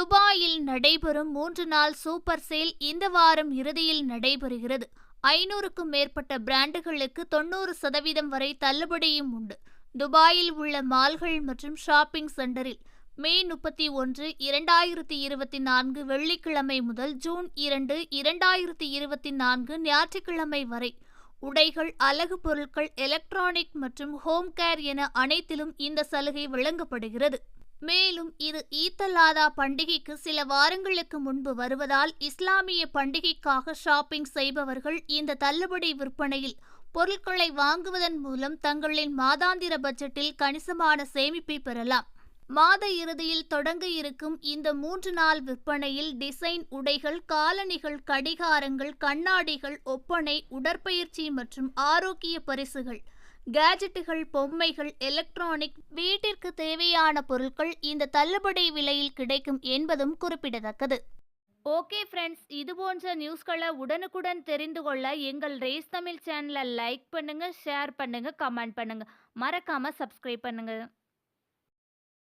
துபாயில் நடைபெறும் மூன்று நாள் சூப்பர் சேல் இந்த வாரம் இறுதியில் நடைபெறுகிறது. ஐநூறுக்கும் மேற்பட்ட பிராண்டுகளுக்கு தொண்ணூறு சதவீதம் வரை தள்ளுபடியும் உண்டு. துபாயில் உள்ள மால்கள் மற்றும் ஷாப்பிங் சென்டரில் மே முப்பத்தி ஒன்று இரண்டாயிரத்தி இருபத்தி நான்கு வெள்ளிக்கிழமை முதல் ஜூன் இரண்டு இரண்டாயிரத்தி இருபத்தி நான்கு ஞாயிற்றுக்கிழமை வரை உடைகள் அழகு பொருட்கள் எலக்ட்ரானிக் மற்றும் ஹோம் கேர் என அனைத்திலும் இந்த சலுகை வழங்கப்படுகிறது. மேலும் இது ஈத்தல்லாதா பண்டிகைக்கு சில வாரங்களுக்கு முன்பு வருவதால் இஸ்லாமிய பண்டிகைக்காக ஷாப்பிங் செய்பவர்கள் இந்த தள்ளுபடி விற்பனையில் பொருட்களை வாங்குவதன் மூலம் தங்களின் மாதாந்திர பட்ஜெட்டில் கணிசமான சேமிப்பை பெறலாம். மாத இறுதியில் தொடங்க இருக்கும் இந்த மூன்று நாள் விற்பனையில் டிசைன் உடைகள் காலணிகள் கடிகாரங்கள் கண்ணாடிகள் ஒப்பனை உடற்பயிற்சி மற்றும் ஆரோக்கிய பரிசுகள் கேஜெட்டுகள் பொம்மைகள் எலக்ட்ரானிக் வீட்டிற்கு தேவையான பொருட்கள் இந்த தள்ளுபடி விலையில் கிடைக்கும் என்பதும் குறிப்பிடத்தக்கது. ஓகே ஃப்ரெண்ட்ஸ் இது போன்ற நியூஸ்களை உடனுக்குடன் தெரிந்து கொள்ள எங்கள் ரேஸ் தமிழ் சேனலை லைக் பண்ணுங்கள் ஷேர் பண்ணுங்கள் கமெண்ட் பண்ணுங்கள் மறக்காமல் சப்ஸ்கிரைப் பண்ணுங்கள்